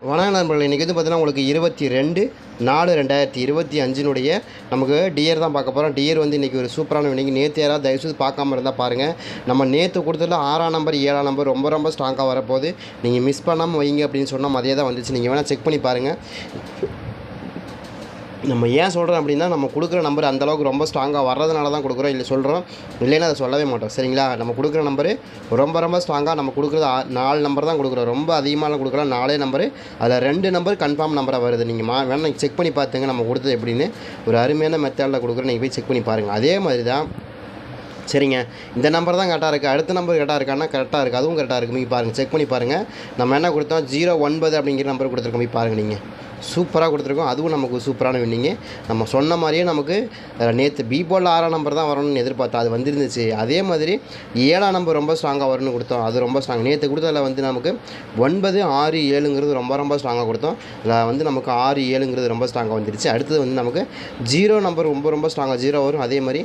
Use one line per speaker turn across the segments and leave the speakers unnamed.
வணக்கம் நண்பர்கள் இன்றைக்கி வந்து பார்த்தீங்கன்னா உங்களுக்கு இருபத்தி ரெண்டு நாலு ரெண்டாயிரத்தி இருபத்தி அஞ்சினுடைய நமக்கு டியர் தான் பார்க்க போகிறோம் டியர் வந்து இன்றைக்கி ஒரு சூப்பரான இன்றைக்கி நேற்று யாராவது தயவுசெய்து பார்க்காம இருந்தால் பாருங்கள் நம்ம நேற்று கொடுத்ததில் ஆறாம் நம்பர் ஏழாம் நம்பர் ரொம்ப ரொம்ப ஸ்ட்ராங்காக வரப்போகுது. நீங்கள் மிஸ் பண்ணாமல் வைங்க அப்படின்னு சொன்னால் அதே தான் வந்துச்சு. நீங்கள் வேணால் செக் பண்ணி பாருங்கள் நம்ம ஏன் சொல்கிறோம் அப்படின்னா நம்ம கொடுக்குற நம்பர் அந்தளவுக்கு ரொம்ப ஸ்ட்ராங்காக வர்றதுனால தான் கொடுக்குறோம். இல்லை சொல்கிறோம் இல்லைன்னா அதை சொல்லவே மாட்டோம். சரிங்களா? நம்ம கொடுக்குற நம்பரு ரொம்ப ரொம்ப ஸ்ட்ராங்காக நம்ம கொடுக்குறது நாலு நம்பர் தான் கொடுக்குறோம். ரொம்ப அதிகமாக கொடுக்குறோம் நாலே நம்பரு. அதில் ரெண்டு நம்பர் கன்ஃபார்ம் நம்பராக வருது. நீங்கள் மா வேணால் செக் பண்ணி பார்த்துங்க நம்ம கொடுத்தது எப்படின்னு. ஒரு அருமையான மெத்தடில் கொடுக்குறோம். நீங்கள் போய் செக் பண்ணி பாருங்கள் அதே மாதிரி தான் சரிங்க. இந்த நம்பர் தான் கரெக்டாக இருக்குது அடுத்த நம்பர் கரெக்டாக இருக்கான்னா கரெக்டாக இருக்குது அதுவும் கரெக்டாக இருக்குது நீங்கள் பாருங்கள் செக் பண்ணி பாருங்கள் நம்ம என்ன கொடுத்தோம்? ஜீரோ ஒன்பது அப்படிங்கிற நம்பர் கொடுத்துருக்கோம். போய் பாருங்கள் நீங்கள் சூப்பராக கொடுத்துருக்கோம். அதுவும் நமக்கு சூப்பரான வின்னிங்கு. நம்ம சொன்ன மாதிரியே நமக்கு நேற்று பி போலில் ஆறாம் நம்பர் தான் வரணும்னு எதிர்பார்த்தோம் அது வந்துருந்துச்சு. அதே மாதிரி ஏழாம் நம்பர் ரொம்ப ஸ்ட்ராங்காக வரும்னு கொடுத்தோம். அது ரொம்ப ஸ்ட்ராங் நேற்று கொடுத்ததில் வந்து நமக்கு ஒன்பது ஆறு ஏழுங்கிறது ரொம்ப ரொம்ப ஸ்ட்ராங்காக கொடுத்தோம். அதில் வந்து நமக்கு ஆறு ஏழுங்கிறது ரொம்ப ஸ்ட்ராங்காக வந்துருச்சு. அடுத்தது வந்து நமக்கு ஜீரோ நம்பர் ரொம்ப ரொம்ப ஸ்ட்ராங்காக ஜீரோ வரும். அதே மாதிரி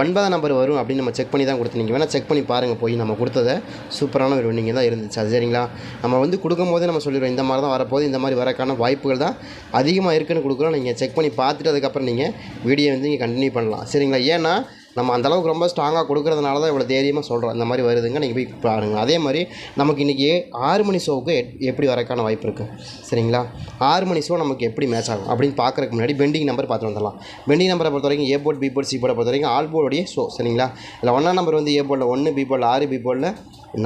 ஒன்பதாம் நம்பர் வரும் அப்படின்னு நம்ம செக் பண்ணி தான் கொடுத்து நீங்கள் வேணால் செக் பண்ணி பாருங்கள் போய் நம்ம கொடுத்ததை. சூப்பரான ஒரு வின்னிங் தான் இருந்துச்சு. அது சரிங்களா? நம்ம வந்து கொடுக்கும் போதே நம்ம சொல்லிடுவோம் இந்த மாதிரி தான் வரப்போகுது. இந்த மாதிரி வரக்கான வாய்ப்புகள் தான் அதிகமாக இருக்குன்னு கொடுக்குறோம். நீங்கள் செக் பண்ணி பார்த்துட்டு அதுக்கப்புறம் நீங்கள் வீடியோ வந்து நீங்கள் கண்டினியூ பண்ணலாம். சரிங்களா? ஏன்னா நம்ம அந்தளவுக்கு ரொம்ப ஸ்ட்ராங்காக கொடுக்குறதுனால தான் இவ்வளோ தைரியமாக சொல்கிறோம் இந்த மாதிரி வருதுங்க. நீங்கள் போய் பாருங்கள் அதே மாதிரி நமக்கு இன்றைக்கி ஆறு மணி ஷோவுக்கு எட்- எப்படி வரக்கான வாய்ப்பு இருக்குது சரிங்களா? ஆறு மணி ஷோ நமக்கு எப்படி மேட்ச் ஆகும்? அப்படின்னு பார்க்குறதுக்கு முன்னாடி பெண்டிங் நம்பர் பார்த்து வந்துடலாம். பெண்டிங் நம்பரை பொறுத்த வரைக்கும் A board B board C போர்டை பொறுத்த வரைக்கும் ஆல் போர்டுடைய ஷோ சரிங்களா? இல்லை ஒன்றாம் நம்பர் வந்து ஏ போர்டில் ஒன்று பி போர்டில் ஆறு பி போர்டில்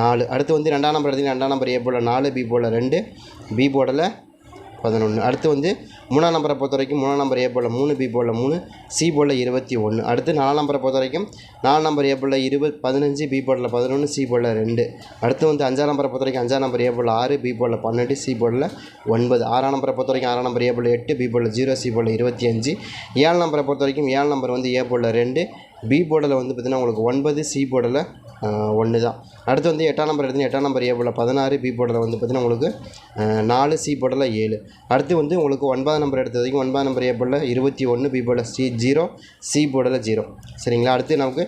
நாலு. அடுத்து வந்து ரெண்டாம் நம்பர் எடுத்திங்கன்னா ரெண்டாம் நம்பர் ஏ போர்டில் நாலு பி போர்டில் ரெண்டு பி போர்டில் பதினொன்று அடுத்து வந்து மூணாம் நம்பரை பொறுத்த வரைக்கும் மூணாம் நம்பர் ஏ போல் மூணு பி போல் மூணு சி போல் இருபத்தி ஒன்று அடுத்து நாலாம் நம்பரை பொறுத்த வரைக்கும் நாலு நம்பர் ஏ போல் இருபது பதினஞ்சு பி போலில் பதினொன்று சி போலில் ரெண்டு. அடுத்து வந்து அஞ்சாம் நம்பரை பொறுத்த வரைக்கும் அஞ்சாம் நம்பர் ஏ போல் ஆறு பி போலில் பன்னெண்டு சி போலில் ஒன்பது. ஆறாம் நம்பரை பொறுத்த வரைக்கும் ஆறாம் நம்பர் ஏ போல் எட்டு பி போலில் ஜீரோ சி போலில் இருபத்தி அஞ்சு. ஏழு நம்பரை பொறுத்த வரைக்கும் ஏழு நம்பர் வந்து ஏ போலில் ரெண்டு பி போர்டில் வந்து பார்த்திங்கன்னா உங்களுக்கு ஒன்பது சி போர்டில் ஒன்று தான் அடுத்து வந்து எட்டாம் நம்பர் எடுத்து எட்டாம் நம்பர் ஏ போர்டில் பதினாறு பி போர்டில் வந்து பார்த்திங்கன்னா உங்களுக்கு நாலு சி போர்டில் ஏழு. அடுத்து வந்து உங்களுக்கு ஒன்பதாம் நம்பர் எடுத்த வரைக்கும் ஒன்பதாம் நம்பர் ஏ போர்டில் இருபத்தி ஒன்று பி போர்டில் சி ஜீரோ சி போர்டில் ஜீரோ சரிங்களா? அடுத்து நமக்கு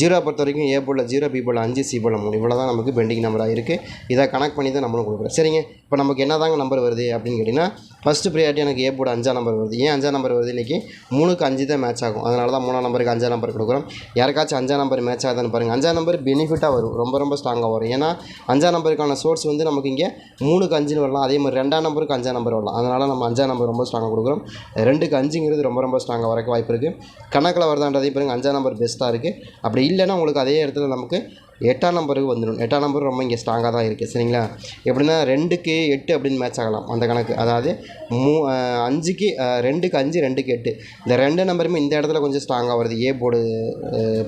ஜீரோ பொறுத்த வரைக்கும் ஏ போல் ஜீரோ பி போல் அஞ்சு சி போல் மூணு இவ்வளோ தான் நமக்கு பெண்டிங் நம்பராக இருக்குது இதை கனெக்ட் பண்ணி தான் நம்மளும் கொடுக்குறோம். சரிங்க. இப்போ நமக்கு என்ன தாங்க நம்பர் வருது அப்படின்னு கேட்டிங்கன்னா ஃபஸ்ட்டு ப்ரியாரிட்டி எனக்கு ஏ போர்டு அஞ்சாம் நம்பர் வருது. ஏன் அஞ்சாம் நம்பர் வருது? இன்றைக்கி மூணுக்கு அஞ்சு தான் மேட்ச் ஆகும். அதனால தான் மூணாம் நம்பருக்கு அஞ்சாம் நம்பர் கொடுக்குறோம். யாருக்காச்சும் அஞ்சாம் நம்பர் மேட்ச் ஆகுதுன்னு பாருங்கள் அஞ்சாம் நம்பர் பெனிஃபிட்டாக வரும். ரொம்ப ரொம்ப ஸ்ட்ராங்காக வரும். ஏன்னா அஞ்சாம் நம்பருக்கான சோர்ஸ் வந்து நமக்கு இங்கே மூணுக்கு அஞ்சுன்னு வரலாம். அதே மாதிரி ரெண்டாம் நம்பருக்கு அஞ்சாம் நம்பர் வரலாம். அதனால் நம்ம அஞ்சாம் நம்பர் ரொம்ப ஸ்ட்ராங்காக கொடுக்குறோம். ரெண்டுக்கு அஞ்சுங்கிறது ரொம்ப ரொம்ப ஸ்ட்ராங்காக வரக்கு வாய்ப்பு இருக்குது கணக்கில் வருதான்றதே பாருங்கள் அஞ்சாம் நம்பர் பெஸ்ட்டாக இருக்குது அப்படி இல்லைன்னா உங்களுக்கு அதே இடத்துல நமக்கு எட்டாம் நம்பருக்கு வந்துடும் எட்டாம் நம்பர் ரொம்ப இங்கே ஸ்ட்ராங்காக தான் இருக்குது சரிங்களா? எப்படின்னா ரெண்டுக்கு எட்டு அப்படின்னு மேட்ச் ஆகலாம் அந்த கணக்கு. அதாவது மூ அஞ்சுக்கு ரெண்டுக்கு அஞ்சு ரெண்டுக்கு எட்டு. இந்த ரெண்டு நம்பருமே இந்த இடத்துல கொஞ்சம் ஸ்ட்ராங்காக வருது. ஏ போர்டு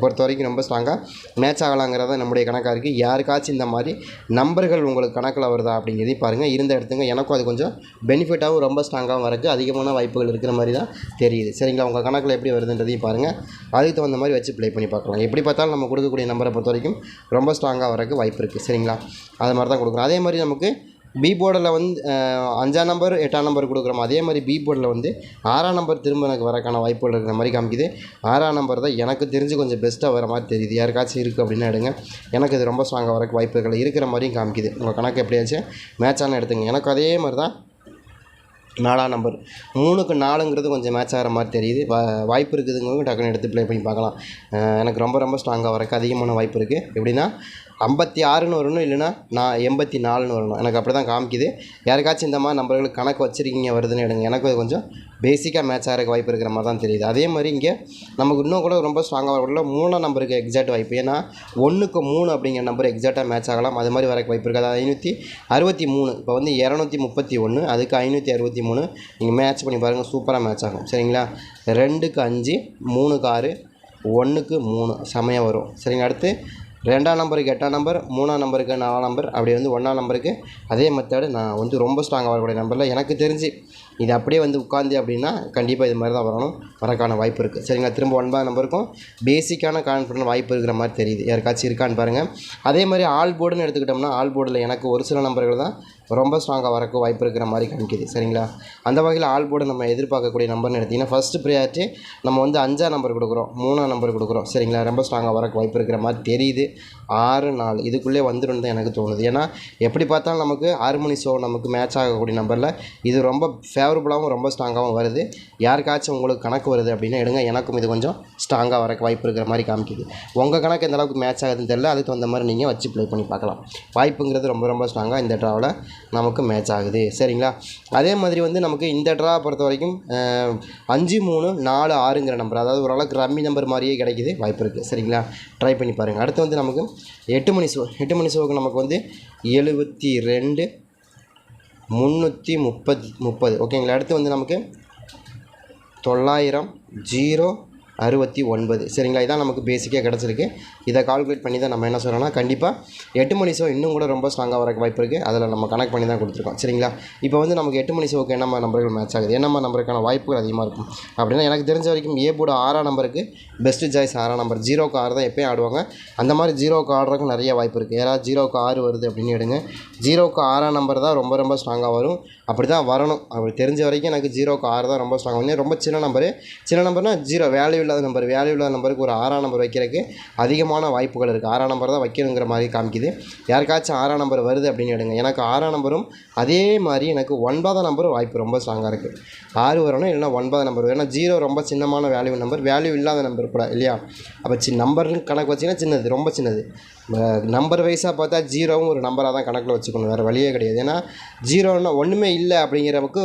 பொறுத்த வரைக்கும் ரொம்ப ஸ்ட்ராங்காக மேட்ச் ஆகலாங்கிறத நம்முடைய கணக்காக இருக்குது யாருக்காச்சும் இந்த மாதிரி நம்பர்கள் உங்களுக்கு கணக்கில் வருதா அப்படிங்கிறதையும் பாருங்கள் இருந்த இடத்துங்க எனக்கும் அது கொஞ்சம் பெனிஃபிட்டாகவும் ரொம்ப ஸ்ட்ராங்காகவும் வரக்கு அதிகமான வாய்ப்புகள் இருக்கிற மாதிரி தான் தெரியுது. சரிங்களா? உங்கள் கணக்கில் எப்படி வருதுன்றதையும் பாருங்கள் அதுக்கு தகுந்த மாதிரி வச்சு ப்ளே பண்ணி பார்க்கலாம். எப்படி பார்த்தாலும் நம்ம கொடுக்கக்கூடிய நம்பரை பொறுத்த வரைக்கும் ரொம்ப ஸ்ட்ராங்காக வரக்கு வாய்ப்பு இருக்குது சரிங்களா? அது மாதிரி தான் கொடுக்குறோம் அதே மாதிரி நமக்கு பி போர்டில் வந்து அஞ்சாம் நம்பர் எட்டாம் நம்பர் கொடுக்குறோம் அதே மாதிரி பி போர்டில் வந்து ஆறாம் நம்பர் திரும்ப எனக்கு வரக்கான வாய்ப்புகள் இருக்கிற மாதிரி காமிக்குது. ஆறாம் நம்பர் தான் எனக்கு தெரிஞ்சு கொஞ்சம் பெஸ்ட்டாக வர மாதிரி தெரியுது. யாருக்காச்சும் இருக்குது அப்படின்னு எடுங்க. எனக்கு இது ரொம்ப ஸ்ட்ராங்காக வரக்கு வாய்ப்புகள் இருக்கிற மாதிரியும் காமிக்குது. உங்கள் கணக்கு எப்படியாச்சும் மேட்சான எடுத்துங்க. எனக்கு அதே மாதிரி தான் நாலாம் நம்பர் மூணுக்கு நாலுங்கிறது கொஞ்சம் மேட்ச் ஆகிற மாதிரி தெரியுது. வா வாய்ப்பு இருக்குதுங்க டக்குன்னு எடுத்து ப்ளே பண்ணி பார்க்கலாம். எனக்கு ரொம்ப ரொம்ப ஸ்ட்ராங்காக வரக்கு அதிகமான வாய்ப்பு இருக்குது எப்படின்னா ஐம்பத்தி ஆறுன்னு வரணும் இல்லைன்னா நான் எண்பத்தி நாலுன்னு வரணும். எனக்கு அப்படி தான் காமிக்குது. யாருக்காச்சும் இந்த மாதிரி நம்பர்களுக்கு கணக்கு வச்சுருக்கீங்க வருதுன்னு எடுங்க. எனக்கு அது கொஞ்சம் பேசிக்காக மேட்ச் ஆகிறக்கு வாய்ப்பு இருக்கிற மாதிரி தான் தெரியுது. அதே மாதிரி இங்கே நமக்கு இன்னும் கூட ரொம்ப ஸ்ட்ராங்காக வரல மூணாம் நம்பருக்கு எக்ஸாக்ட் வாய்ப்பு. ஏன்னா ஒன்றுக்கு மூணு அப்படிங்கிற நம்பர் எக்ஸாக்டாக மேட்ச் ஆகலாம். அது மாதிரி வரக்கு வாய்ப்பு இருக்குது. அது ஐநூற்றி அறுபத்தி மூணு. இப்போ வந்து இரநூத்தி முப்பத்தி ஒன்று அதுக்கு ஐநூற்றி அறுபத்தி மூணு. நீங்கள் மேட்ச் பண்ணி பாருங்கள் சூப்பராக மேட்ச் ஆகும். சரிங்களா? ரெண்டுக்கு அஞ்சு மூணுக்கு ஆறு ஒன்றுக்கு மூணு. செமையாக வரும். சரிங்க அடுத்து ரெண்டாம் நம்பருக்கு எட்டாம் நம்பர் மூணாம் நம்பருக்கு நாலாம் நம்பர் அப்படி வந்து ஒன்றாம் நம்பருக்கு அதே மெத்தடு நான் வந்து ரொம்ப ஸ்ட்ராங்காக வரக்கூடிய நம்பரில் எனக்கு தெரிஞ்சு இது அப்படியே வந்து உட்காந்து அப்படின்னா கண்டிப்பாக இது மாதிரி தான் வரணும். வரக்கான வாய்ப்பு இருக்குது சரிங்களா? திரும்ப ஒன்பதாம் நம்பருக்கும் பேசிக்கான கான்ஃபிடன்ட் வாய்ப்பு இருக்கிற மாதிரி தெரியுது. யாருக்காச்சும் இருக்கான்னு பாருங்கள் அதே மாதிரி ஆல் போர்டுன்னு எடுத்துக்கிட்டோம்னா ஆல் போர்டில் எனக்கு ஒரு சில நம்பர்கள் தான் ரொம்ப ஸ்ட்ராங்காக வரக்கு வாய்ப்பு இருக்கிற மாதிரி காமிக்குது. சரிங்களா? அந்த வகையில் ஆல் போர்டு நம்ம எதிர்பார்க்கக்கூடிய நம்பர்னு எடுத்திங்கன்னா ஃபஸ்ட்டு ப்ரியாரிட்டி நம்ம வந்து அஞ்சாம் நம்பர் கொடுக்குறோம் மூணாம் நம்பர் கொடுக்குறோம். சரிங்களா? ரொம்ப ஸ்ட்ராங்காக வரக்கு வாய்ப்பு இருக்கிற மாதிரி தெரியுது. ஆறு நாலு இதுக்குள்ளே வந்துடும் தான் எனக்கு தோணுது. ஏன்னா எப்படி பார்த்தாலும் நமக்கு ஹார்மோனி ஷோ நமக்கு மேட்ச் ஆகக்கூடிய நம்பரில் இது ரொம்ப ஃபேவரபுளாகவும் ரொம்ப ஸ்ட்ராங்காகவும் வருது. யாருக்காச்சும் உங்களுக்கு கணக்கு வருது அப்படின்னா எடுங்க. எனக்கும் இது கொஞ்சம் ஸ்ட்ராங்காக வர வாய்ப்பு இருக்கிற மாதிரி காமிக்குது. உங்கள் கணக்கு எந்த அளவுக்கு மேட்ச் ஆகுதுன்னு தெரியல. அதுக்கு தகுந்த மாதிரி நீங்கள் வச்சு ப்ளே பண்ணி பார்க்கலாம். வாய்ப்புங்கிறது ரொம்ப ரொம்ப ஸ்ட்ராங்காக இந்த ட்ராவில் நமக்கு மேட்ச் ஆகுது. சரிங்களா? அதே மாதிரி வந்து நமக்கு இந்த ட்ரா பொறுத்த வரைக்கும் அஞ்சு மூணு நாலு ஆறுங்கிற நம்பர் அதாவது ஓரளவுக்கு ரம்மி நம்பர் மாதிரியே கிடைக்குது. வாய்ப்பு இருக்குது சரிங்களா? ட்ரை பண்ணி பாருங்கள் அடுத்து வந்து நமக்கு எட்டு மணி சோ எட்டு மணி ஷோவுக்கு நமக்கு வந்து எழுபத்தி ரெண்டு முந்நூற்றி முப்பது முப்பது. ஓகேங்களா? அடுத்து வந்து நமக்கு தொள்ளாயிரம் ஜீரோ அறுபத்தி ஒன்பது. சரிங்களா? இதான் நமக்கு பேசிக்காக கிடச்சிருக்கு. இதை கால்குலேட் பண்ணி தான் நம்ம என்ன சொல்கிறோம்னா கண்டிப்பாக எட்டு மணி ஷோ இன்னும் கூட ரொம்ப ஸ்ட்ராங்காக வரக்கு வாய்ப்பு இருக்குது அதில் நம்ம கனெக்ட் பண்ணி தான் கொடுத்துருக்கோம். சரிங்களா? இப்போ வந்து நமக்கு எட்டு மணி ஷோக்கு என்னம்மா நம்பர்கள் மேட்ச் ஆகுது? என்னம்மா நம்பருக்கான வாய்ப்புகள் அதிகமாக இருக்கும்? அப்படின்னா எனக்கு தெரிஞ்ச வரைக்கும் ஏ போட ஆறாம் நம்பருக்கு பெஸ்ட்டு சாய்ஸ் ஆறாம் நம்பர் ஜீரோக்கு ஆறு தான் எப்போயும் ஆடுவாங்க. அந்த மாதிரி ஜீரோக்கு ஆடுறதுக்கு நிறைய வாய்ப்பு இருக்குது யாராவது ஜீரோக்கு ஆறு வருது அப்படின்னு எடுங்க. ஜீரோக்கு ஆறாம் நம்பர் தான் ரொம்ப ரொம்ப ஸ்ட்ராங்காக வரும். அப்படி தான் வரணும். அப்படி தெரிஞ்ச வரைக்கும் எனக்கு ஜீரோக்கு ஆறு தான் ரொம்ப ஸ்ட்ராங் வந்து ரொம்ப சின்ன நம்பரு சின்ன நம்பர்னால் ஜீரோ வேல்யூ இல்லாத நம்பர் வேல்யூ இல்லாத நம்பருக்கு ஒரு ஆறாம் நம்பர் வைக்கிறதுக்கு அதிகமான வாய்ப்புகள் இருக்குது ஆறாம் நம்பர் தான் வைக்கணுங்கிற மாதிரி காமிக்குது. யாருக்காச்சும் ஆறாம் நம்பர் வருது அப்படின்னு எடுங்க. எனக்கு ஆறாம் நம்பரும் அதே மாதிரி எனக்கு ஒன்பதாம் நம்பரும் வாய்ப்பு ரொம்ப ஸ்ட்ராங்காக இருக்குது ஆறு வரணும் இல்லைன்னா ஒன்பதாம் நம்பர் ஏன்னா ஜீரோ ரொம்ப சின்னமான வேல்யூ நம்பர் வேல்யூ இல்லாத நம்பர் கூட இல்லையா? அப்போ சி நம்பர்னு கணக்கு வச்சிங்கன்னா சின்னது ரொம்ப சின்னது. நம்பர் வைஸாக பார்த்தா ஜீரோவும் ஒரு நம்பராக தான் கணக்கில் வச்சுக்கணும். வேறு வழியே கிடையாது. ஏன்னா ஜீரோன்னா ஒன்றுமே இல்லை அப்படிங்கிறவக்கு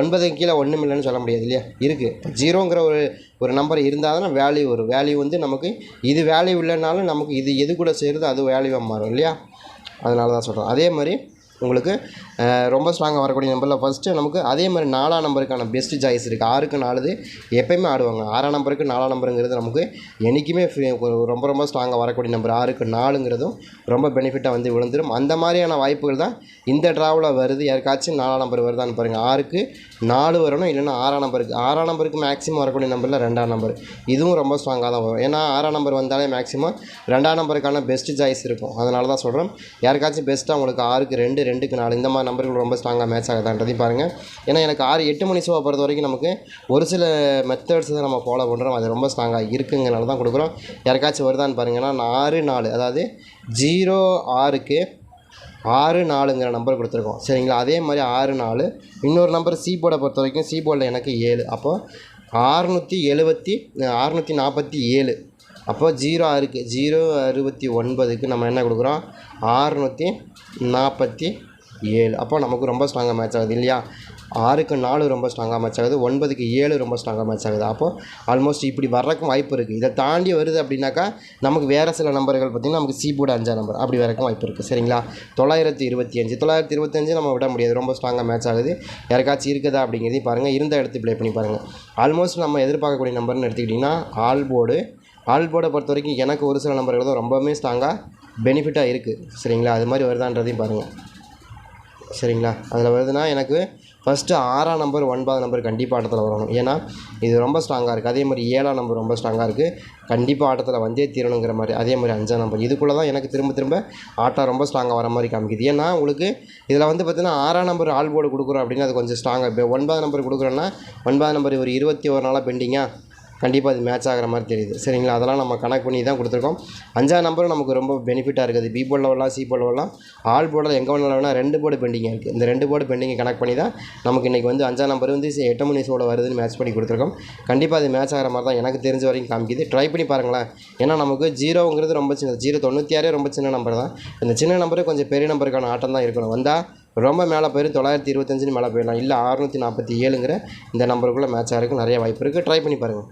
ஒன்பது கீழே ஒன்றும் இல்லைன்னு சொல்ல முடியாது இல்லையா? இருக்குது ஜீரோங்கிற ஒரு ஒரு நம்பர் இருந்தால் தான் வேல்யூ வரும். வேல்யூ வந்து நமக்கு இது வேல்யூ இல்லைனாலும் நமக்கு இது எது கூட சேருதோ அது வேல்யூவாக மாறும் இல்லையா? அதனால தான் சொல்கிறோம் அதே மாதிரி உங்களுக்கு ரொம்ப ஸ்ட்ராங்காக வரக்கூடிய நம்பரில் ஃபஸ்ட்டு நமக்கு அதே மாதிரி நாலாம் நம்பருக்கான பெஸ்ட் சாய்ஸ் இருக்குது ஆறுக்கு நாலுது எப்போயுமே ஆடுவாங்க. ஆறாம் நம்பருக்கு நாலாம் நம்பருங்கிறது நமக்கு என்றைக்குமே ரொம்ப ரொம்ப ஸ்ட்ராங்காக வரக்கூடிய நம்பர் ஆறுக்கு நாலுங்கிறதும் ரொம்ப பெனிஃபிட்டாக வந்து விழுந்துடும் அந்த மாதிரியான வாய்ப்புகள் தான் இந்த ட்ராவில் வருது. யாருக்காச்சும் நாலாம் நம்பர் வருதான்னு பாருங்கள் ஆறுக்கு நாலு வரணும் இல்லைன்னா ஆறாம் நம்பருக்கு ஆறாம் நம்பருக்கு மேக்ஸிமம் வரக்கூடிய நம்பரில் ரெண்டாம் நம்பர் இதுவும் ரொம்ப ஸ்ட்ராங்காக தான் வரும். ஏன்னா ஆறாம் நம்பர் வந்தாலே மேக்ஸிமம் ரெண்டாம் நம்பருக்கான பெஸ்ட் சாய்ஸ் இருக்கும். அதனால தான் சொல்கிறோம் யாருக்காச்சும் பெஸ்ட்டாக உங்களுக்கு ஆறுக்கு ரெண்டு ரெண்டுக்கு நாலு இந்த மாதிரி நம்பர்கள் ரொம்ப ஸ்ட்ராங்காக மேட்ச் ஆகுதான்றதையும் பாருங்கள் ஏன்னா எனக்கு ஆறு எட்டு மணி ஷோவை பொறுத்த வரைக்கும் நமக்கு ஒரு சில மெத்தட்ஸ் தான் நம்ம ஃபாலோ பண்ணுறோம் அது ரொம்ப ஸ்ட்ராங்காக இருக்குங்கிறனால தான் கொடுக்குறோம். யாருக்காச்சும் வருதான்னு பாருங்கன்னா ஆறு நாலு அதாவது ஜீரோ ஆறுக்கு ஆறு நாலுங்கிற நம்பர் கொடுத்துருக்கோம். சரிங்களா? அதே மாதிரி ஆறு நாலு. இன்னொரு நம்பர் சி போர்டை பொறுத்த வரைக்கும் சி போர்டில் எனக்கு ஏழு. அப்போ ஆறுநூற்றி எழுபத்தி அறுநூற்றி நாற்பத்தி ஏழு. அப்போ ஜீரோ ஆறுக்கு ஜீரோ அறுபத்தி ஒன்பதுக்கு நம்ம என்ன கொடுக்குறோம்? ஆறுநூற்றி நாற்பத்தி ஏழு. அப்போ நமக்கு ரொம்ப ஸ்ட்ராங்காக மேட்ச் ஆகுது இல்லையா? ஆறுக்கு நாலு ரொம்ப ஸ்ட்ராங்காக மேட்ச் ஆகுது. ஒன்பதுக்கு ஏழு ரொம்ப ஸ்ட்ராங்காக மேட்ச் ஆகுது. அப்போது ஆல்மோஸ்ட் இப்படி வர்றக்கும் வாய்ப்பு இருக்குது இதை தாண்டி வருது அப்படின்னாக்கா நமக்கு வேறு சில நம்பர்கள் பார்த்திங்கன்னா நமக்கு சீபோர்டு அஞ்சாம் நம்பர் அப்படி வரக்கும் வாய்ப்பு இருக்குது சரிங்களா? தொள்ளாயிரத்தி இருபத்தி அஞ்சு. தொள்ளாயிரத்தி இருபத்தஞ்சு நம்ம விட முடியாது. ரொம்ப ஸ்ட்ராங்காக மேட்ச் ஆகுது. யாருக்காச்சும் இருக்குதா அப்படிங்கிறதையும் பாருங்கள் இருந்த இடத்து ப்ளே பண்ணி பாருங்கள் ஆல்மோஸ்ட் நம்ம எதிர்பார்க்கக்கூடிய நம்பர்னு எடுத்துக்கிட்டிங்கன்னா ஆல் போர்டு ஆல் போர்டை பொறுத்த வரைக்கும் எனக்கு ஒரு சில நம்பர்கள் தான் ரொம்பவுமே ஸ்ட்ராங்காக பெனிஃபிட்டாக இருக்குது சரிங்களா? அது மாதிரி வருதான்றதையும் பாருங்கள் சரிங்களா? அதில் வருதுன்னா எனக்கு ஃபஸ்ட்டு ஆறாம் நம்பர் ஒன்பதாம் நம்பர் கண்டிப்பாக ஆட்டத்தில் வரணும். ஏன்னா இது ரொம்ப ஸ்ட்ராங்காக இருக்குது அதே மாதிரி ஏழாம் நம்பர் ரொம்ப ஸ்ட்ராங்காக இருக்குது கண்டிப்பாக ஆட்டத்தில் வந்தே தீரணுங்கிற மாதிரி அதே மாதிரி அஞ்சாம் நம்பர் இதுக்குள்ளே தான் எனக்கு திரும்ப திரும்ப ஆட்டம் ரொம்ப ஸ்ட்ராங்காக வர மாதிரி காமிக்குது. ஏன்னா உங்களுக்கு இதில் வந்து பார்த்தீங்கன்னா ஆறாம் நம்பர் ஆல் போர்டு கொடுக்குறோம் அப்படின்னா அது கொஞ்சம் ஸ்ட்ராங்காக இப்போ ஒன்பதாம் நம்பர் கொடுக்குறோன்னா ஒன்பதாம் நம்பர் ஒரு இருபத்தி ஒரு நாளாக பெண்டிங்காக கண்டிப்பாக அது மேட்ச் ஆகிற மாதிரி தெரியுது. சரிங்களா? அதெல்லாம் நம்ம கனெக்ட் பண்ணி தான் கொடுத்துருக்கோம். அஞ்சாவது நம்பரும் நமக்கு ரொம்ப பெனிஃபிட்டாக இருக்குது. பி போர்டில் வரலாம் சி போர்டில் வரலாம் ஆல் போர்டில் எங்கே வேணாலும் வேணால் ரெண்டு போர்டு பெண்டிங்காக இருக்குது இந்த ரெண்டு போர்டு பெண்டிங்கை கனெக்ட் பண்ணி தான் நமக்கு இன்றைக்கி வந்து அஞ்சாம் நம்பர் வந்து எட்டு மணி ஷோவில் வருதுன்னு மேட்ச் பண்ணி கொடுத்துருக்கோம். கண்டிப்பாக அது மேட்ச் ஆகிற மாதிரி தான் எனக்கு தெரிஞ்ச வரைக்கும் காமிக்குது. ட்ரை பண்ணி பாருங்களேன். ஏன்னா நமக்கு ஜீரோங்கிறது ரொம்ப சின்னது ஜீரோ தொண்ணூற்றி ஆறே ரொம்ப சின்ன நம்பர் தான். இந்த சின்ன நம்பரு கொஞ்சம் பெரிய நம்பருக்கான ஆட்டம் தான் இருக்கணும். வந்தால் ரொம்ப மேலே போயிடும் தொள்ளாயிரத்தி இருபத்தஞ்சுன்னு மேலே போயிடலாம். இல்லை அறுநூற்றி நாற்பத்தி ஏழுங்கிற இந்த நம்பருக்குள்ளே மேட்ச் ஆகிறதுக்கு நிறைய வாய்ப்பு இருக்குது ட்ரை பண்ணி பாருங்கள்